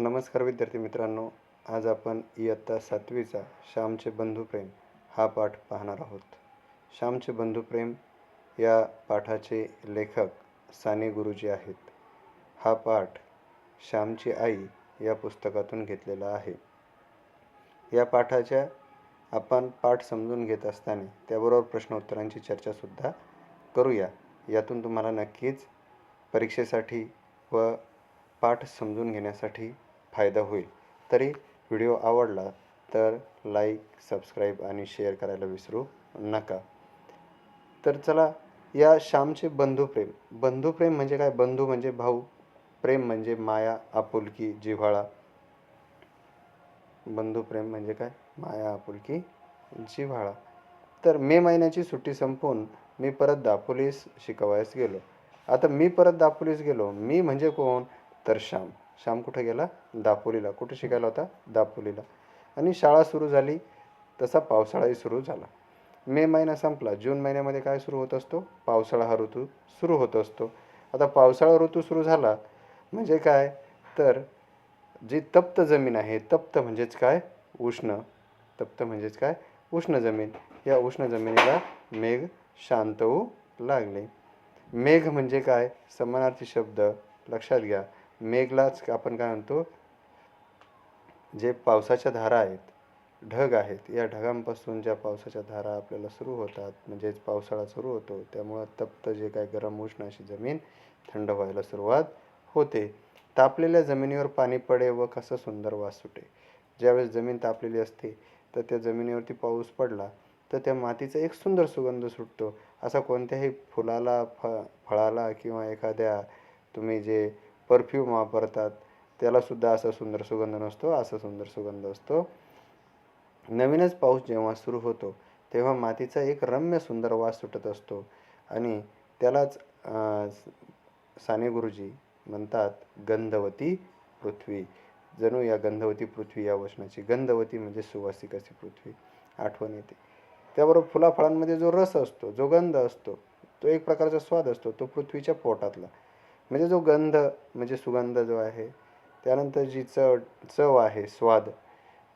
नमस्कार विद्यार्थी मित्रांनो आज आपण इयत्ता सातवीचा श्यामचे बंधुप्रेम हा पाठ पाहणार आहोत. श्यामचे बंधुप्रेम या पाठाचे लेखक साने गुरुजी आहेत. हा पाठ श्यामची आई या पुस्तकातून घेतलेला आहे. या पाठाच्या आपण पाठ समजून घेत असताना त्याबरोबर प्रश्नोत्तरांची चर्चासुद्धा करूया. यातून तुम्हाला नक्कीच परीक्षेसाठी व पाठ समजून घेण्यासाठी फायदा होईल. तरी व्हिडिओ आवडला तर लाईक सबस्क्राईब आणि शेअर करायला विसरू नका. तर चला या श्यामचे बंधुप्रेम बंधुप्रेम म्हणजे काय? बंधू म्हणजे भाऊ. प्रेम म्हणजे माया आपुलकी जिव्हाळा. बंधुप्रेम म्हणजे काय? माया आपुलकी जिव्हाळा. तर मे महिन्याची सुट्टी संपवून मी परत दापोलीस शिकवायस गेलो. आता मी परत दापोलीस गेलो. मी म्हणजे कोण? तर श्याम. श्याम कुठे गेला? दापोलीला. कुठे शिकायला होता? दापोलीला. आणि शाळा सुरू झाली तसा पावसाळाही सुरू झाला. मे महिना संपला. जून महिन्यामध्ये काय सुरू होत असतो? पावसाळा हा ऋतू सुरू होत असतो. आता पावसाळा ऋतू सुरू झाला म्हणजे काय? तर जी तप्त जमीन आहे तप्त म्हणजेच काय? उष्ण. तप्त म्हणजेच काय? उष्ण जमीन. या उष्ण जमिनीला मेघ शांत होऊ लागले. मेघ म्हणजे काय? समानार्थी शब्द. लक्षात घ्या. मेघलाच आपण काय म्हणतो जे पावसाच्या धारा आहेत ढग आहेत या ढगांपासून ज्या पावसाच्या धारा आपल्याला सुरू होतात म्हणजेच पावसाळा सुरू होतो त्यामुळं तप्त जे काय गरम उष्ण अशी जमीन थंड व्हायला सुरुवात होते. तापलेल्या जमिनीवर पाणी पडे व कसं सुंदर वास सुटे. ज्यावेळेस जमीन तापलेली असते तर त्या जमिनीवरती पाऊस पडला तर त्या मातीचा एक सुंदर सुगंध सुटतो. असा कोणत्याही फुलाला फ फळाला किंवा एखाद्या तुम्ही जे परफ्यूम वापरतात. त्यालासुद्धा असा सुंदर सुगंध नसतो असा सुंदर सुगंध असतो. नवीनच पाऊस जेव्हा सुरू होतो तेव्हा मातीचा एक रम्य सुंदर वास सुटत असतो. आणि त्यालाच साने गुरुजी म्हणतात गंधवती पृथ्वी. जणू या गंधवती पृथ्वी या वचनाची. गंधवती म्हणजे सुवासिक अशी पृथ्वी. आठवण येते. त्याबरोबर फुलाफळांमध्ये जो रस असतो जो गंध असतो तो एक प्रकारचा स्वाद असतो तो पृथ्वीच्या पोटातला. म्हणजे जो गंध म्हणजे सुगंध जो आहे त्यानंतर जी चव चव आहे स्वाद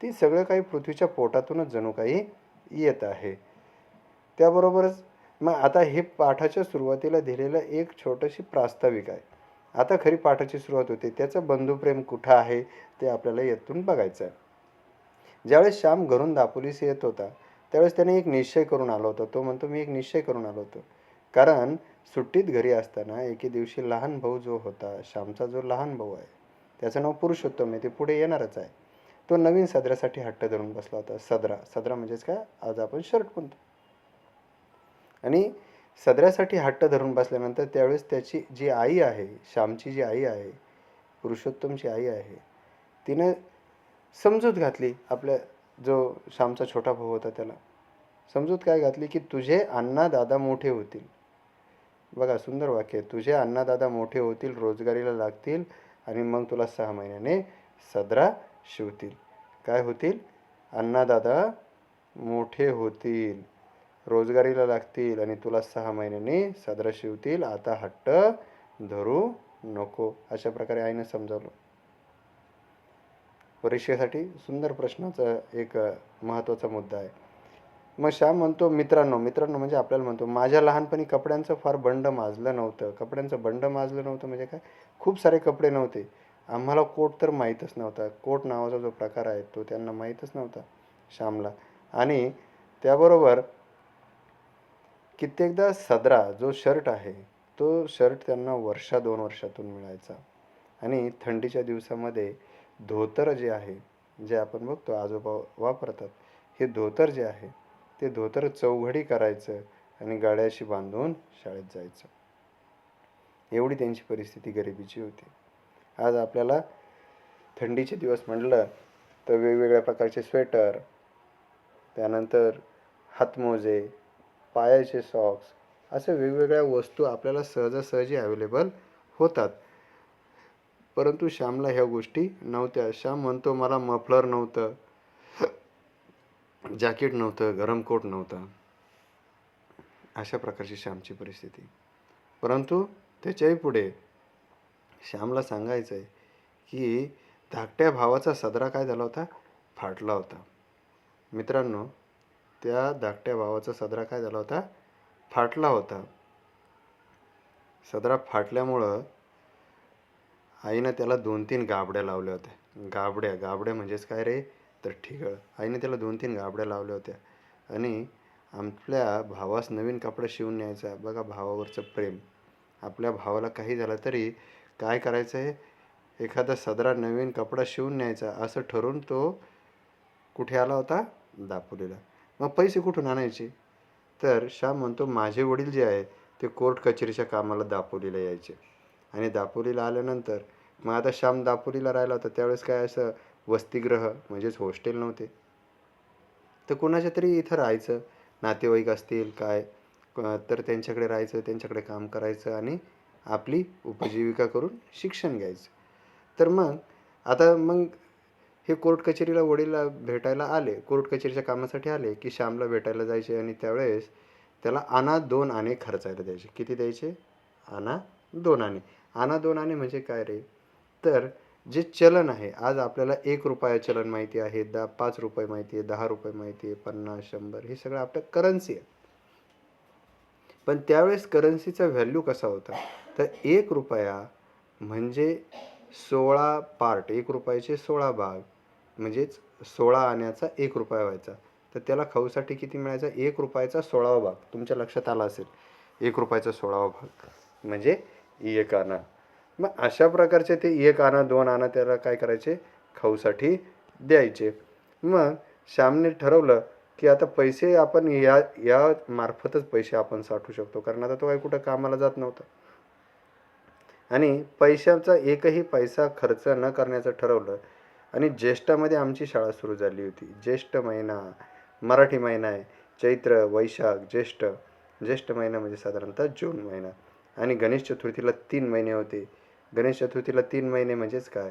ती सगळं काही पृथ्वीच्या पोटातूनच जणू काही येत आहे. त्याबरोबरच मग आता हे पाठाच्या सुरुवातीला दिलेलं एक छोटीशी प्रास्ताविक आहे. आता खरी पाठाची सुरुवात होते. त्याचं बंधुप्रेम कुठं आहे ते आपल्याला येथून बघायचं आहे ज्यावेळेस श्याम घरून दापोलीस येत होता त्यावेळेस त्याने एक निश्चय करून आलो होता. तो म्हणतो मी एक निश्चय करून आलो होतो. कारण सुट्टीत घरी असताना एके दिवशी लहान भाऊ जो होता श्यामचा जो लहान भाऊ आहे त्याचं नाव पुरुषोत्तम आहे ते पुढे येणारच आहे. तो नवीन सदऱ्यासाठी हट्ट धरून बसला होता. सदरा सदरा म्हणजेच काय? आज आपण शर्ट म्हणतो आणि सदऱ्यासाठी हट्ट धरून बसल्यानंतर त्यावेळेस त्याची जी आई आहे श्यामची जी आई आहे पुरुषोत्तमची आई आहे तिने समजूत घातली आपल्या जो श्यामचा छोटा भाऊ होता त्याला. समजूत काय घातली की तुझे अण्णा दादा मोठे होतील. बघा सुंदर वाक्य आहे. तुझे अण्णा दादा मोठे होतील रोजगारीला लागतील आणि मग तुला सहा महिन्याने सदरा शिवतील. काय होतील? अण्णादादा मोठे होतील रोजगारीला लागतील आणि तुला सहा महिन्याने सदरा शिवतील. आता हट्ट धरू नको. अशा प्रकारे आईनं समजावलं. परीक्षेसाठी सुंदर प्रश्नाचा एक महत्त्वाचा मुद्दा आहे. मग श्याम म्हणतो मित्रांनो मित्रांनो म्हणजे आपल्याला म्हणतो माझ्या लहानपणी कपड्यांचं फार बंड माजलं नव्हतं. कपड्यांचं बंड माजलं नव्हतं म्हणजे काय? खूप सारे कपडे नव्हते. आम्हाला कोट तर माहीतच नव्हता. कोट नावाचा जो प्रकार आहे तो त्यांना माहीतच नव्हता श्यामला. आणि त्याबरोबर कित्येकदा सदरा जो शर्ट आहे तो शर्ट त्यांना वर्षा दोन वर्षातून मिळायचा. आणि थंडीच्या दिवसामध्ये धोतर जे आहे जे आपण बघतो आजोबा वापरतात हे धोतर जे आहे ते धोतर चौघडी करायचं आणि गाड्याशी बांधून शाळेत जायचं. एवढी त्यांची परिस्थिती गरिबीची होती. आज आपल्याला थंडीचे दिवस म्हटलं तर वेगवेगळ्या प्रकारचे स्वेटर त्यानंतर हातमोजे पायाचे सॉक्स अशा वेगवेगळ्या वस्तू आपल्याला सहजासहजी अवेलेबल होतात. परंतु श्यामला ह्या गोष्टी नव्हत्या. श्याम म्हणतो मला मफलर नव्हतं. जॅकेट नव्हतं गरम कोट नव्हता. अशा प्रकारची श्यामची परिस्थिती. परंतु त्याच्याही पुढे श्यामला सांगायचं आहे की धाकट्या भावाचा सदरा काय झाला होता? फाटला होता. मित्रांनो त्या धाकट्या भावाचा सदरा काय झाला होता? फाटला होता. सदरा फाटल्यामुळं आईनं त्याला दोन तीन गाबड्या लावल्या होत्या. गाबड्या गाबड्या म्हणजेच काय रे? तर ठिगळ आईने त्याला दोन तीन गाबड्या लावल्या होत्या. आणि आपल्या भावास नवीन कपडा शिवून न्यायचा. बघा भावावरचं प्रेम. आपल्या भावाला काही झालं तरी काय करायचं आहे एखादा सदरा नवीन कपडा शिवून न्यायचा. असं ठरून तो कुठे आला होता? दापोलीला. मग पैसे कुठून आणायचे? तर श्याम म्हणतो माझे वडील जे आहे ते कोर्ट कचेरीच्या कामाला दापोलीला यायचे. आणि दापोलीला आल्यानंतर मग आता श्याम दापोलीला राहिला होता त्यावेळेस काय असं वसतिगृह म्हणजेच हॉस्टेल नव्हते. तर कोणाच्या तरी इथं राहायचं नातेवाईक असतील काय तर त्यांच्याकडे राहायचं त्यांच्याकडे काम करायचं आणि आपली उपजीविका करून शिक्षण घ्यायचं. तर मग आता मग हे कोर्ट कचेरीला वडीलला भेटायला आले कोर्ट कचेरीच्या कामासाठी आले की श्यामला भेटायला जायचे आणि त्यावेळेस त्याला आणा दोन आणे खर्चायला द्यायचे किती द्यायचे? आणा दोन आणे आणा दोन आणे म्हणजे काय रे? तर जे चलन आहे आज आपल्याला एक रुपया चलन माहिती आहे दहा पाच रुपये माहिती आहे दहा रुपये माहिती आहे पन्नास शंभर हे सगळं आपलं करन्सी आहे. पण त्यावेळेस करन्सीचा व्हॅल्यू कसा होता? तर एक रुपया म्हणजे सोळा पार्ट एक रुपयाचे सोळा भाग म्हणजेच सोळा आण्याचा एक रुपया व्हायचा. तर त्याला खाऊसाठी किती मिळायचा? एक रुपयाचा सोळावा भाग. तुमच्या लक्षात आला असेल. एक रुपयाचा सोळावा भाग. म्हणजे एक आणा मग अशा प्रकारचे ते एक आणा दोन आणा त्याला काय करायचे? खाऊसाठी द्यायचे. मग श्यामने ठरवलं की आता पैसे आपण या या मार्फतच पैसे आपण साठवू शकतो. कारण आता तो काही कुठं कामाला जात नव्हता. आणि पैशाचा एकही पैसा खर्च न करण्याचं ठरवलं आणि ज्येष्ठामध्ये आमची शाळा सुरू झाली होती. ज्येष्ठ महिना मराठी महिना आहे. चैत्र वैशाख ज्येष्ठ. ज्येष्ठ महिना म्हणजे साधारणतः जून महिना. आणि गणेश चतुर्थीला तीन महिने होते. गणेश चतुर्थीला तीन महिने म्हणजेच काय?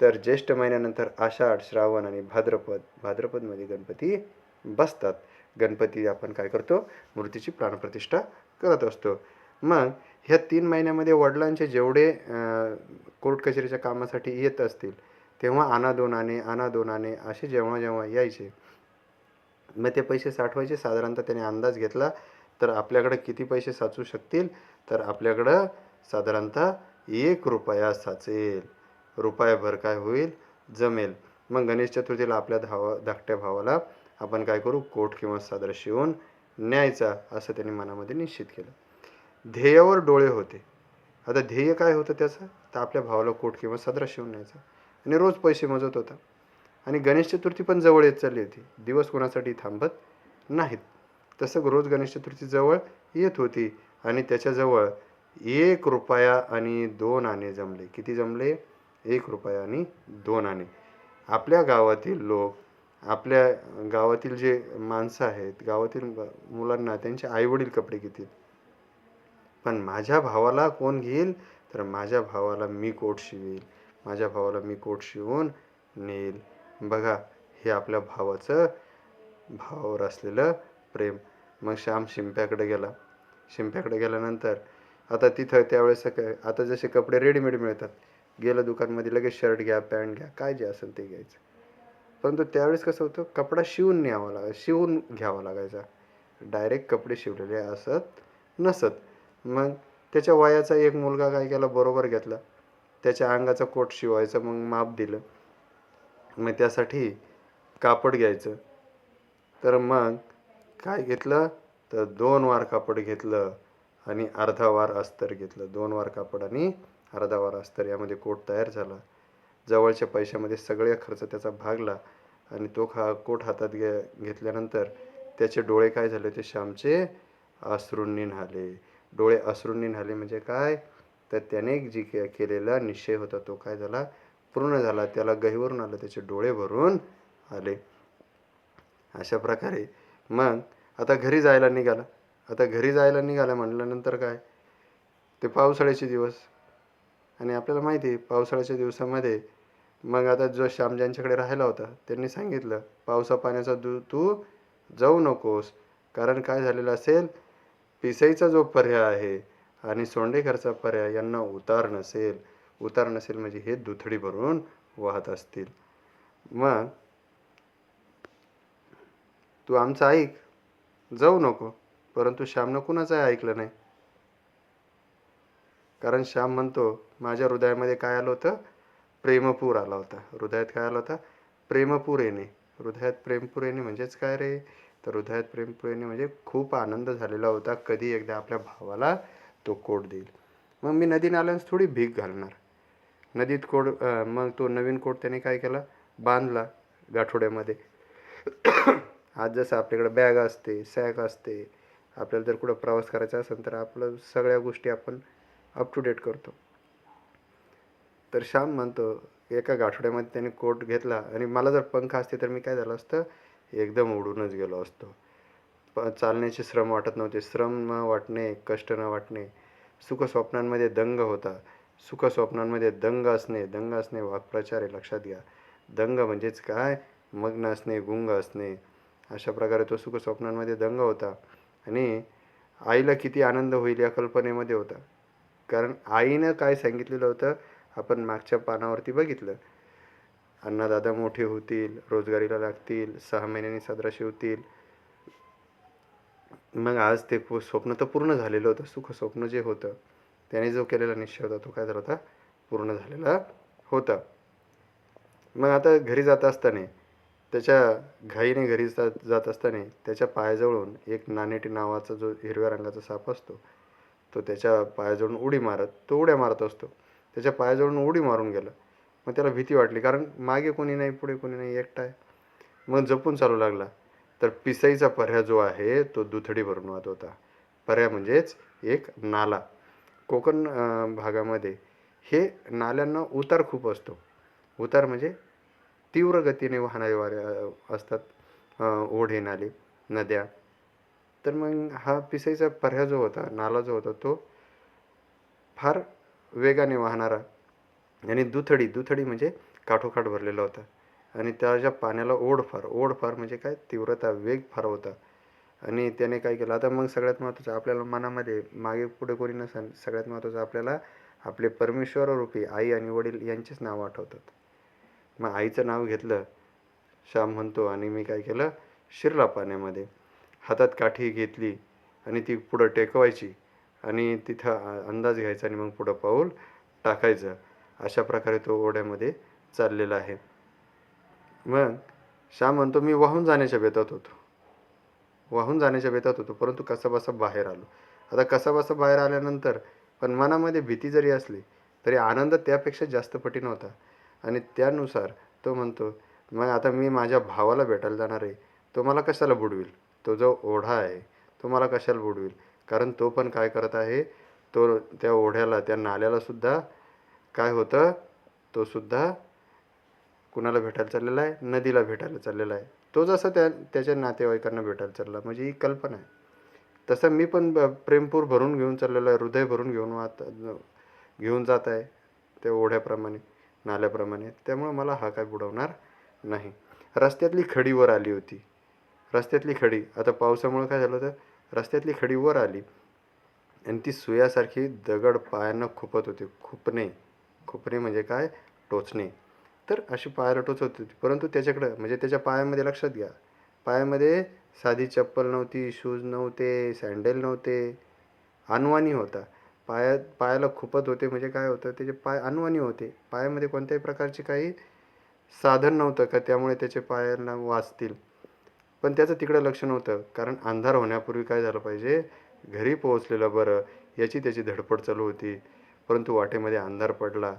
तर ज्येष्ठ महिन्यानंतर आषाढ श्रावण आणि भाद्रपद भाद्रपदमध्ये गणपती बसतात. गणपती आपण काय करतो? मूर्तीची प्राणप्रतिष्ठा करत असतो. मग ह्या तीन महिन्यामध्ये वडिलांचे जेवढे कोर्ट कचेरीच्या कामासाठी येत असतील तेव्हा अनादोनाने अनादोनाने असे जेव्हा जेव्हा यायचे मग ते पैसे साठवायचे. साधारणतः त्याने अंदाज घेतला तर आपल्याकडं किती पैसे साचू शकतील? तर आपल्याकडं साधारणतः एक रुपया साचेल. रुपयाभर काय होईल? जमेल. मग गणेश चतुर्थीला आपल्या धावा धाकट्या भावाला आपण काय करू? कोट किंवा सादर शिवून न्यायचा असं त्यांनी मनामध्ये निश्चित केलं. ध्येयावर डोळे होते. आता ध्येय काय होतं त्याचं? तर आपल्या भावाला कोट किंवा सदरा शिवून न्यायचा. आणि रोज पैसे मोजत होता. आणि गणेश चतुर्थी पण जवळ येत चालली होती. दिवस कोणासाठी थांबत नाहीत. तसं रोज गणेश चतुर्थी जवळ येत होती. आणि त्याच्याजवळ एक रुपया आणि दोन आणे जमले. किती जमले? एक रुपया आणि दोन आणे. आपल्या गावातील लोक आपल्या गावातील जे माणसं आहेत गावातील मुलांना त्यांचे आईवडील कपडे घेतील. पण माझ्या भावाला कोण घेईल? तर माझ्या भावाला मी कोट शिवेल. माझ्या भावाला मी कोट शिवून नेईल. बघा हे आपल्या भावाचं भावावर असलेलं प्रेम. मग श्याम शिंप्याकडे गेला. शिंप्याकडे गेल्यानंतर आता तिथं त्यावेळेस काय आता जसे कपडे रेडीमेड मिळतात. गेलं दुकानमध्ये लगेच शर्ट घ्या पॅन्ट घ्या काय जे असेल ते घ्यायचं. परंतु त्यावेळेस कसं होतं कपडा शिवून न्यावा लागा शिवून घ्यावा लागायचा. डायरेक्ट कपडे शिवलेले असत नसत. मग त्याच्या वयाचा एक मुलगा काय केला बरोबर घेतला. त्याच्या अंगाचा कोट शिवायचं मग माप दिलं. मग त्यासाठी कापड घ्यायचं. तर मग काय घेतलं? तर दोन वार कापड घेतलं. आणि अर्धा वार अस्तर घेतलं. दोन वार कापड आणि अर्धा वार अस्तर यामध्ये कोट तयार झाला. जवळच्या पैशामध्ये सगळे खर्च त्याचा भागला आणि तो खा कोट हातात घे घेतल्यानंतर त्याचे डोळे काय झाले ते श्यामचे अश्रूंनी न्हाले. डोळे अश्रूंनी न्हाले म्हणजे काय? तर त्याने जी के केलेला निश्चय होता तो काय झाला? पूर्ण झाला. त्याला गहीवरून आलं. त्याचे डोळे भरून आले. अशा प्रकारे. मग आता घरी जायला निघाला. आता घरी जायला निघाला म्हटल्यानंतर काय? ते पावसाळ्याचे दिवस. आणि आपल्याला माहिती आहे पावसाळ्याच्या दिवसामध्ये मग आता जो श्याम ज्यांच्याकडे राहिला होता त्यांनी सांगितलं पावसा पाण्याचा दू तू जाऊ नकोस. कारण काय झालेलं असेल पिसाईचा जो पर्याय आहे आणि सोंडेकरचा पर्याय यांना उतार नसेल. उतार नसेल म्हणजे हे दुथडी भरून वाहत असतील. मग तू आमचं ऐक. जाऊ नको. परंतु श्यामनं कुणाचं ऐकलं नाही. कारण श्याम म्हणतो माझ्या हृदयामध्ये काय आलं होतं? प्रेमपूर आला होता. हृदयात काय आला होता? प्रेमपूर येणे हृदयात प्रेमपूर येणे म्हणजेच काय रे? तर हृदयात प्रेमपूर येणे म्हणजे खूप आनंद झालेला होता. कधी एकदा आपल्या भावाला तो कोट देईल. मग मी नदी नाल्यास थोडी भीक घालणार. नदीत कोड मग तो नवीन कोट त्याने काय केला? बांधला गाठोड्यामध्ये. आज जसं आपल्याकडे बॅग असते सॅक असते आपल्याला जर कुठं प्रवास करायचा असेल तर आपलं सगळ्या गोष्टी आपण अप टू डेट करतो. तर श्याम म्हणतो एका गाठोड्यामध्ये त्याने कोट घेतला आणि मला जर पंख असते तर मी काय झालं असतं? एकदम उडूनच गेलो असतो. प चालण्याचे श्रम वाटत नव्हते. श्रम न वाटणे कष्ट न वाटणे. सुखस्वप्नांमध्ये दंग होता. सुखस्वप्नांमध्ये दंग असणे दंग असणे वाक्प्रचार आहे लक्षात घ्या. दंग म्हणजेच काय? मग्न असणे गुंग असणे. अशा प्रकारे तो सुख स्वप्नांमध्ये दंग होता. आणि आईला किती आनंद होईल या कल्पनेमध्ये होता. कारण आईनं काय सांगितलेलं होतं आपण मागच्या पानावरती बघितलं. अण्णादादा मोठे होतील रोजगारीला लागतील सहा महिन्यांनी सदरा शिवतील मग आज ते स्वप्न तर पूर्ण झालेलं होतं सुख स्वप्न जे होतं त्याने जो केलेला निश्चय होता तो काय झाला होता? पूर्ण झालेला होता. मग आता घरी जात असताना त्याच्या घाईने घरी जात जात असताना त्याच्या पायाजवळून एक नानेटी नावाचा जो हिरव्या रंगाचा साप असतो तो त्याच्या पायाजवळून उडी मारत तो उड्या मारत असतो. त्याच्या पायाजवळून उडी मारून गेला. मग त्याला भीती वाटली कारण मागे कोणी नाही पुढे कोणी नाही एकटा आहे. मग जपून चालू लागला. तर पिसाईचा पर्या जो आहे तो दुथडी भरून वाहत होता. पर्या म्हणजेच एक नाला. कोकण भागामध्ये हे नाल्यांना उतार खूप असतो. उतार म्हणजे तीव्र गतीने वाहणारे वारे असतात ओढे नाले नद्या. तर मग हा पिसाईचा पर्या जो होता नाला जो होता तो फार वेगाने वाहणारा आणि दुथडी दुथडी म्हणजे काठोकाठ भरलेला होता. आणि त्याच्या पाण्याला ओढ फार ओढ फार म्हणजे काय? तीव्रता वेग फार होता. आणि त्याने काय केलं? आता मग सगळ्यात महत्त्वाचं आपल्याला मनामध्ये मागे पुढे कोणी नसेल सगळ्यात महत्त्वाचं आपल्याला आपले परमेश्वर रूपी आई आणि वडील यांचेच नाव आठवतात. मग आईचं नाव घेतलं. श्याम म्हणतो आणि मी काय केलं? शिरला पाण्यामध्ये. हातात काठी घेतली आणि ती पुढं टेकवायची आणि तिथं अंदाज घ्यायचा आणि मग पुढं पाऊल टाकायचं. अशा प्रकारे तो ओढ्यामध्ये चाललेला आहे. मग श्याम म्हणतो मी वाहून जाण्याच्या बेतात होतो. वाहून जाण्याच्या बेतात होतो परंतु कसाबसा बाहेर आलो. आता कसाबसा बाहेर आल्यानंतर पण मनामध्ये भीती जरी असली तरी आनंद त्यापेक्षा जास्त पटीनं होता. आणि त्यानुसार तो म्हणतो मग आता मी माझ्या भावाला भेटायला जाणार आहे. तो मला कशाला बुडवील? तो जो ओढा आहे तो मला कशाला बुडवील? कारण तो पण काय करत आहे? तो त्या ओढ्याला त्या नाल्यालासुद्धा काय होतं? तो सुद्धा कुणाला भेटायला चाललेला आहे? नदीला भेटायला चाललेला आहे. तो जसा त्या त्याच्या नातेवाईकांना भेटायला चालला. म्हणजे ही कल्पना आहे. तसं मी पण प्रेमपूर भरून घेऊन चाललेलो आहे. हृदय भरून घेऊन वाहत घेऊन जात आहे. त्या ओढ्याप्रमाणे. नाल्याप्रमाणे. त्यामुळं मला हा काय बुडवणार नाही. रस्त्यातली खडी वर आली होती. रस्त्यातली खडी. आता पावसामुळे काय झालं होतं? रस्त्यातली खडी वर आली. आणि ती सुयासारखी दगड पायांना खुपत होती. खुपणे. खुपणे म्हणजे काय? टोचणे. तर अशी पायाला टोचत होती. परंतु त्याच्याकडं म्हणजे त्याच्या पायामध्ये लक्षात घ्या. पायामध्ये साधी चप्पल नव्हती शूज नव्हते सँडल नव्हते. अनवाणी होता. पाया पायाला खुपत होते. म्हणजे काय होतं त्याचे पाय अनवाणी होते. पायामध्ये कोणत्याही प्रकारचे काही साधन नव्हतं का त्यामुळे त्याचे पायांना वाचतील. पण त्याचं तिकडं लक्ष नव्हतं. कारण अंधार होण्यापूर्वी काय झालं पाहिजे घरी पोहोचलेलं बरं याची त्याची धडपड चालू होती. परंतु वाटेमध्ये अंधार पडला.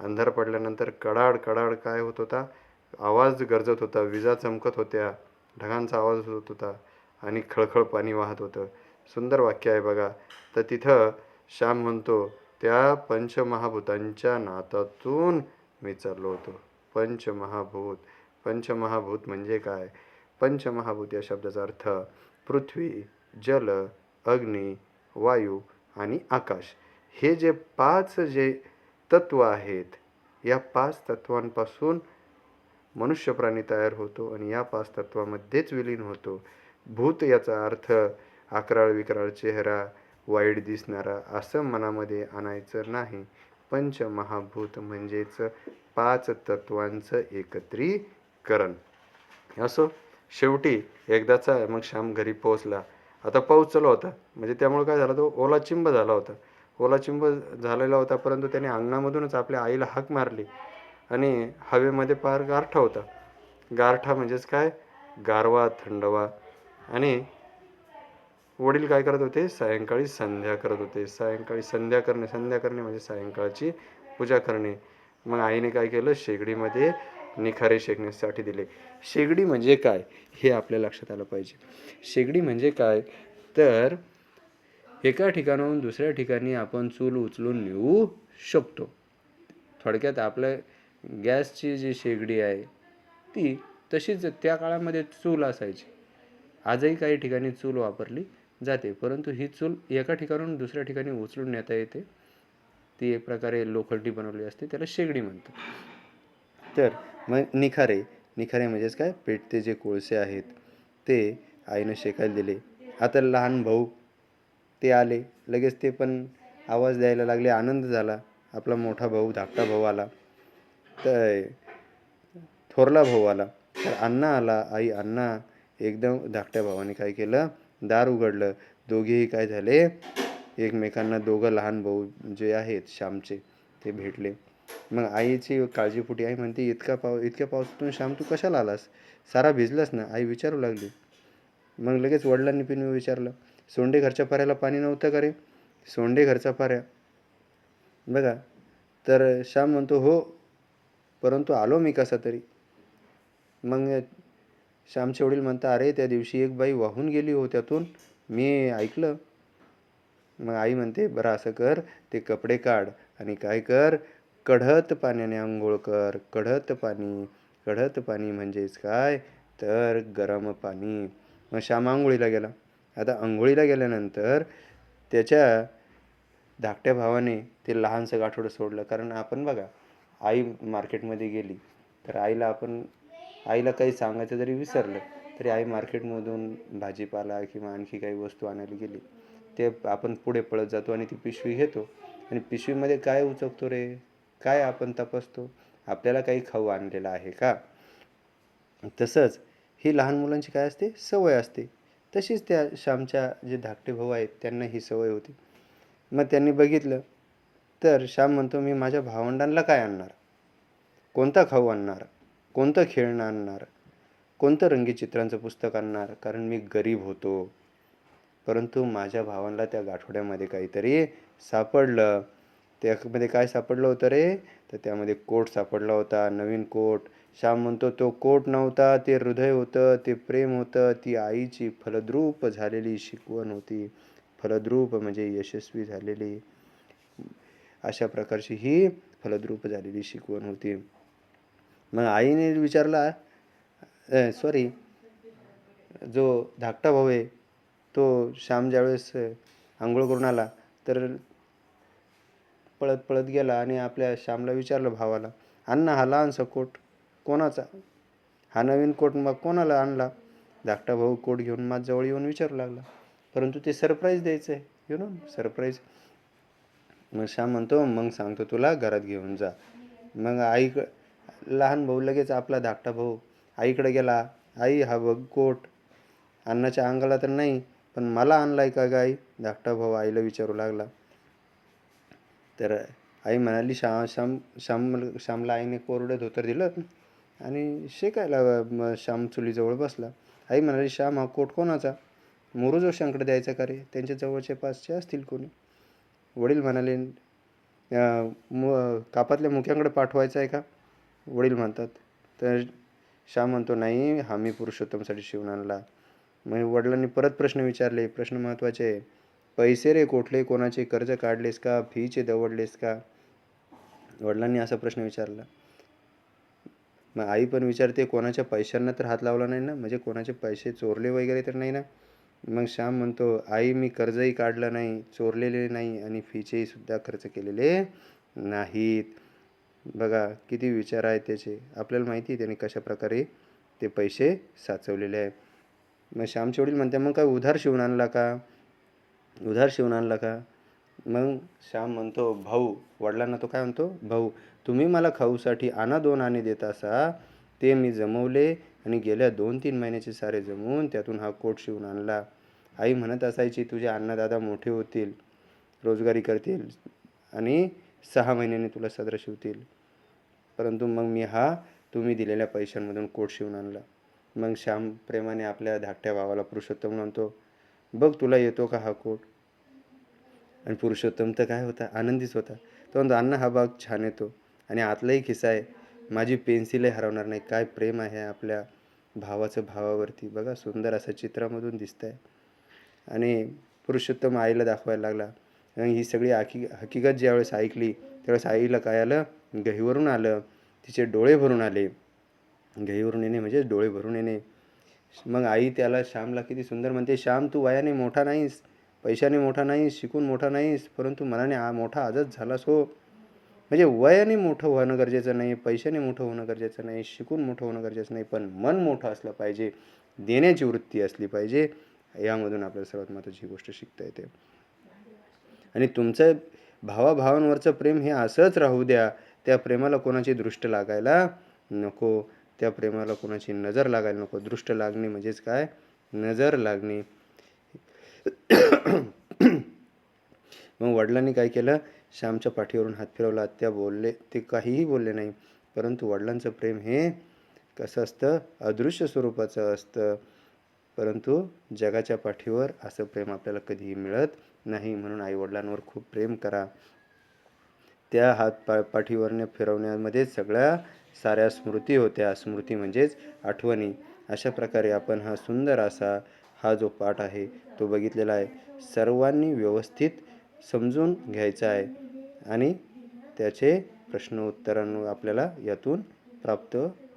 अंधार पडल्यानंतर कडाड कडाड काय होत होता? आवाज गरजत होता. विजा चमकत होत्या. ढगांचा आवाज होत होता. आणि खळखळ पाणी वाहत होतं. सुंदर वाक्य आहे बघा. तर तिथं श्याम म्हणतो त्या पंचमहाभूतांच्या नातातून मी चाललो होतो. पंचमहाभूत पंचमहाभूत म्हणजे काय? पंचमहाभूत या शब्दाचा अर्थ पृथ्वी जल अग्नी वायू आणि आकाश. हे जे पाच जे तत्व आहेत या पाच तत्वांपासून मनुष्य प्राणी तयार होतो आणि या पाच तत्वामध्येच विलीन होतो. भूत याचा अर्थ अकराळ विकराळ चेहरा वाईट दिसणारा असं मनामध्ये आणायचं नाही. पंचमहाभूत म्हणजेच पाच तत्वांचं एकत्रीकरण. असो शेवटी एकदाचा मग श्याम घरी पोहोचला. आता पाऊस चालू होता. म्हणजे त्यामुळे काय झालं तो ओला चिंब झाला होता. ओला चिंब झालेला होता परंतु त्याने अंगणामधूनच आपल्या आईला हाक मारली. आणि हवेमध्ये पार गारठा होता. गारठा म्हणजेच काय? गारवा थंडवा. आणि वडील काय करत होते? सायंकाळी संध्या करत होते. सायंकाळी संध्या करणे संध्या करणे म्हणजे सायंकाळची पूजा करणे. मग आईने काय केलं? शेगडीमध्ये निखारे शेकण्यासाठी दिले. शेगडी म्हणजे काय? हे आपल्या लक्षात आलं पाहिजे. शेगडी म्हणजे काय? तर एका ठिकाणाहून दुसऱ्या ठिकाणी आपण चूल उचलून नेऊ शकतो. थोडक्यात आपल्या गॅसची जी शेगडी आहे ती तशीच त्या काळामध्ये चूल असायची. आजही काही ठिकाणी चूल वापरली जाते. परंतु ही चूल एका ठिकाणून दुसऱ्या ठिकाणी उचलून नेता येते. ती एक प्रकारे लोखंडी बनवली असते त्याला शेगडी म्हणतात. तर मग निखारे निखारे म्हणजेच काय? पेटते जे कोळसे आहेत ते आईनं शेकायला दिले. आता लहान भाऊ ते आले. लगेच ते पण आवाज द्यायला लागले आनंद झाला. आपला मोठा भाऊ धाकटा भाऊ आला. तर थोरला भाऊ आला. तर अण्णा आला. आई अण्णा एकदम धाकट्या भावाने काय केलं? दार उघडलं. दोघेही काय झाले? एकमेकांना दोघं लहान भाऊ जे आहेत श्यामचे ते भेटले. मग आईची काळजीपुटी आई म्हणते इतका पाव इतक्या पावसातून श्याम तू कशाला आलास? सारा भिजलास ना? आई विचारू लागली. मग लगेच वडिलांनी पण विचारलं सोंडे घरच्या पाऱ्याला पाणी नव्हतं का रे? सोंडे घरचा पाऱ्या. बघा. तर श्याम म्हणतो हो परंतु आलो मी कसा तरी. मग श्यामचे वडील म्हणता अरे त्या दिवशी एक बाई वाहून गेली हो त्यातून. मी ऐकलं. मग आई म्हणते बरं असं कर ते कपडे काढ आणि काय कर? कढत पाण्याने आंघोळ कर. कढत पाणी कढत पाणी म्हणजेच काय? तर गरम पाणी. मग श्याम आंघोळीला गेला. आता आंघोळीला गेल्यानंतर त्याच्या धाकट्या भावाने ते लहानसं गाठोडं सोडलं. कारण आपण बघा आई मार्केटमध्ये गेली तर आईला आपण आईला काही सांगायचं जरी विसरलं तरी आई मार्केटमधून भाजीपाला किंवा आणखी काही वस्तू आणायला गेली ते आपण पुढे पळत जातो आणि ती पिशवी घेतो. आणि पिशवीमध्ये काय उचकतो रे? काय आपण तपासतो? आपल्याला काही खाऊ आणलेला आहे का? तसंच ही लहान मुलांची काय असते? सवय असते. तशीच त्या श्यामच्या जे धाकटे भाऊ आहेत त्यांना ही सवय होती. मग त्यांनी बघितलं तर श्याम म्हणतो मी माझ्या भावंडांना काय आणणार? कोणता खाऊ आणणार? कोणतं खेळणं आणणार? कोणतं रंगीचित्रांचं पुस्तक आणणार? कारण मी गरीब होतो. परंतु माझ्या भावांना त्या गाठोड्यामध्ये काहीतरी सापडलं. त्यामध्ये काय सापडलं होतं रे? तर त्यामध्ये कोट सापडला होता नवीन कोट. श्याम म्हणतो तो कोट नव्हता ते हृदय होतं ते प्रेम होतं ती आईची फलद्रूप झालेली शिकवण होती. फलद्रूप म्हणजे यशस्वी झालेली. अशा प्रकारची ही फलद्रूप झालेली शिकवण होती. मग आईने विचारला सॉरी जो धाकटा भाऊ आहे तो श्याम ज्यावेळेस आंघोळ करून आला तर पळत पळत गेला आणि आपल्या श्यामला विचारलं भावाला अण्णा हा लहानसा कोट कोणाचा? हा नवीन कोट मग कोणाला आणला? धाकटा भाऊ कोट घेऊन माझ्याजवळ येऊन विचारू लागला परंतु ते सरप्राईज द्यायचं आहे यु नो सरप्राईज मग श्याम म्हणतो मग सांगतो तुला घरात घेऊन जा. मग आईकडं लहान भाऊ लगेच आपला धाकटा भाऊ. आईकडे गेला आई हा बघ कोट अन्नाच्या अंगाला तर नाही पण मला आणलाय का गाई धाकटा भाऊ आईला विचारू लागला. तर आई म्हणाली श्या श्याम श्याम श्यामला आईने कोरडं धोतर दिलं आणि शेकायला श्याम चुलीजवळ बसला. आई म्हणाली श्याम हा कोट कोणाचा? मोरू जोशांकडे द्यायचा का रे? त्यांच्या जवळचे पाचचे असतील कोणी. वडील म्हणाले मु कापातल्या मुख्यांकडे पाठवायचा आहे का? वडील म्हणतात. तर श्याम म्हणतो नाही हा मी पुरुषोत्तमसाठी शिवून आणला. मग वडिलांनी परत प्रश्न विचारले. प्रश्न महत्त्वाचे आहे. पैसे रे कोठले? कोणाचे? कर्ज काढलेस का? फीचे दवडलेस का? वडिलांनी असा प्रश्न विचारला. मग आई पण विचारते कोणाच्या पैशांना तर हात लावला नाही ना? म्हणजे कोणाचे पैसे चोरले वगैरे तर नाही ना? मग श्याम म्हणतो आई मी कर्जही काढलं नाही चोरलेले नाही आणि फीचेही सुद्धा खर्च केलेले नाहीत. बघा किती विचार आहेत त्याचे. आपल्याला माहिती आहे त्याने कशा प्रकारे ते पैसे साचवलेले आहे मग श्यामचे वडील म्हणते मग काय उधार शिवून आणला का? उधार शिवून आणला का? मग श्याम म्हणतो भाऊ वडिलांना तो काय म्हणतो? भाऊ तुम्ही मला खाऊसाठी आणा दोन आणे देत असा. ते मी जमवले आणि गेल्या दोन तीन महिन्याचे सारे जमवून त्यातून हा कोट शिवून आणला. आई म्हणत असायची तुझे अण्णादादा मोठे होतील रोजगारी करतील आणि सहा महिन्यांनी तुला सदरा शिवतील परंतु मग मी हा तुम्ही दिलेल्या पैशांमधून कोट शिवून आणला. मग श्याम प्रेमाने आपल्या धाकट्या भावाला पुरुषोत्तम म्हणतो बघ तुला येतो का हा कोट? आणि पुरुषोत्तम तर काय होता? आनंदीच होता. तो म्हणतो अण्णा हा भाग छान येतो आणि आतलाही खिसा आहे. माझी पेन्सिलही हरवणार नाही. काय प्रेम आहे आपल्या भावाचं भावावरती. बघा सुंदर असं चित्रामधून दिसतं आहे आणि पुरुषोत्तम आईला दाखवायला लागला. ही सगळी आकी हकीकत ज्यावेळेस ऐकली त्यावेळेस आईला काय आलं? गहीवरून आलं. तिचे डोळे भरून आले. गहीवरून येणे म्हणजे डोळे भरून येणे. मग आई त्याला श्यामला किती सुंदर म्हणते. श्याम तू वयाने मोठा नाहीस. पैशाने मोठा नाहीस. शिकून मोठा नाहीस. परंतु मनाने आ मोठा आजच झालास हो. म्हणजे वयाने मोठं होणं गरजेचं नाही. पैशाने मोठं होणं गरजेचं नाही. शिकून मोठं होणं गरजेचं नाही. पण मन मोठं असलं पाहिजे. देण्याची वृत्ती असली पाहिजे. यामधून आपल्याला सर्वात महत्त्वाची गोष्ट शिकता येते. आणि तुमचं भावाभावांवरचं प्रेम हे असंच राहू द्या त्या प्रेमाला कोणाची दृष्ट लागायला नको त्या प्रेमाला कोणाची नजर लागायला नको. दृष्ट लागणे म्हणजेच काय? नजर लागणे. मग वडिलांनी काय केलं? श्यामच्या पाठीवरून हात फिरवला. त्या बोलले ते काहीही बोलले नाही परंतु वडिलांचं प्रेम हे कसं असतं? अदृश्य स्वरूपाचं असतं. परंतु जगाच्या पाठीवर असं प्रेम आपल्याला कधीही मिळत नाही म्हणून आईवडिलांवर खूप प्रेम करा. त्या हात पा पाठीवरने फिरवण्यामध्ये सगळ्या साऱ्या स्मृती होत्या. स्मृती म्हणजेच आठवणी. अशा प्रकारे आपण हा सुंदर असा हा जो पाठ आहे तो बघितलेला आहे. सर्वांनी व्यवस्थित समजून घ्यायचा आहे. आणि त्याचे प्रश्न उत्तरांवर आपल्याला यातून प्राप्त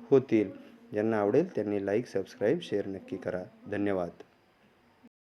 होतील. ज्यांना आवडेल त्यांनी लाईक सबस्क्राईब शेअर नक्की करा. धन्यवाद.